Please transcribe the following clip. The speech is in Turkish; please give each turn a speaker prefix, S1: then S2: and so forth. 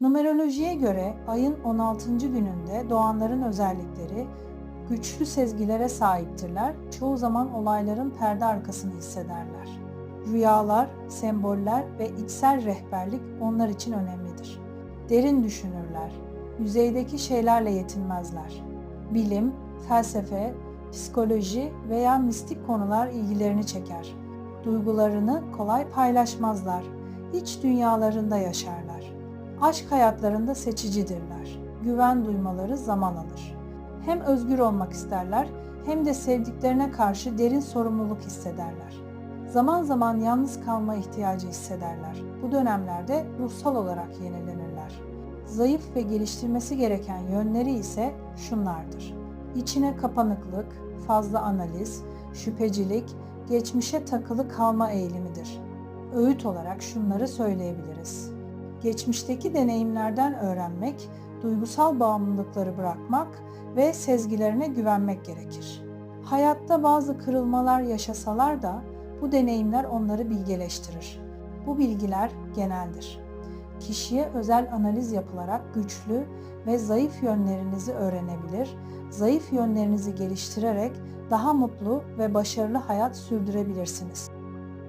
S1: Numerolojiye göre ayın 16. gününde doğanların özellikleri güçlü sezgilere sahiptirler. Çoğu zaman olayların perde arkasını hissederler. Rüyalar, semboller ve içsel rehberlik onlar için önemlidir. Derin düşünürler. Yüzeydeki şeylerle yetinmezler. Bilim, felsefe, psikoloji veya mistik konular ilgilerini çeker. Duygularını kolay paylaşmazlar. İç dünyalarında yaşarlar. Aşk hayatlarında seçicidirler. Güven duymaları zaman alır. Hem özgür olmak isterler hem de sevdiklerine karşı derin sorumluluk hissederler. Zaman zaman yalnız kalma ihtiyacı hissederler. Bu dönemlerde ruhsal olarak yenilenirler. Zayıf ve geliştirmesi gereken yönleri ise şunlardır. İçine kapanıklık, fazla analiz, şüphecilik, geçmişe takılı kalma eğilimidir. Öğüt olarak şunları söyleyebiliriz. Geçmişteki deneyimlerden öğrenmek, duygusal bağımlılıkları bırakmak ve sezgilerine güvenmek gerekir. Hayatta bazı kırılmalar yaşasalar da bu deneyimler onları bilgeleştirir. Bu bilgiler geneldir. Kişiye özel analiz yapılarak güçlü ve zayıf yönlerinizi öğrenebilir, zayıf yönlerinizi geliştirerek daha mutlu ve başarılı hayat sürdürebilirsiniz.